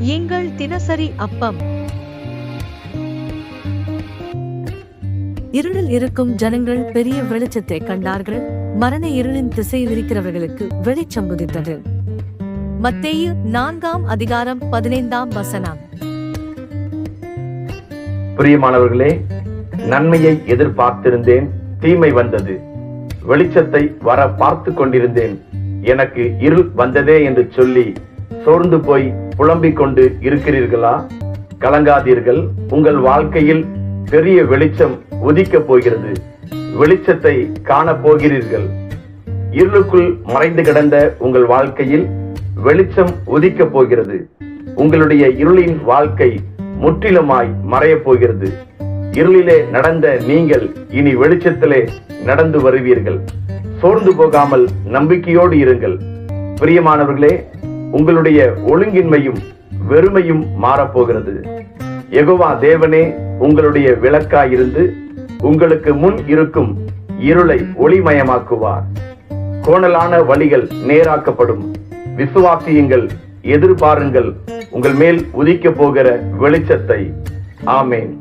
எங்கள் தினசரி அப்பம். இருளில் இருக்கும் ஜனங்கள் பெரிய வெளிச்சத்தை கண்டார்கள். மரண இருளின் திசையில் இருக்கிறவர்களுக்கு வெளிச்சம் உதித்தது மத்தேயு நான்காம் அதிகாரம் பதினைந்தாம் வசனம். பிரியமானவர்களே நன்மையை எதிர்பார்த்திருந்தேன் தீமை வந்தது. வெளிச்சத்தை வர பார்த்து கொண்டிருந்தேன். எனக்கு இருள் வந்ததே என்று சொல்லி சோர்ந்து போய் புலம்பிக் கொண்டு இருக்கிறீர்களா? கலங்காதீர்கள். உங்கள் வாழ்க்கையில் பெரிய வெளிச்சம் உதிக்கப் போகிறது. வெளிச்சத்தை காணப் போகிறீர்கள். இருளுக்குள் மறைந்து கிடந்த உங்கள் வாழ்க்கையில் வெளிச்சம் உதிக்கப் போகிறது. உங்களுடைய இருளின் வாழ்க்கை முற்றிலுமாய் மறையப் போகிறது. இருளிலே நடந்த நீங்கள் இனி வெளிச்சத்திலே நடந்து வருவீர்கள். சோர்ந்து போகாமல் நம்பிக்கையோடு இருங்கள். பிரியமானவர்களே உங்களுடைய ஒழுங்கின்மையும் வெறுமையும் மாறப்போகிறது. எகோவா தேவனே உங்களுடைய விளக்காயிருந்து உங்களுக்கு முன் இருக்கும் இருளை ஒளிமயமாக்குவார். கோணலான வழிகள் நேராக்கப்படும். விசுவாசியுங்கள் எதிர்பாருங்கள் உங்கள் மேல் உதிக்க போகிற வெளிச்சத்தை. ஆமேன்.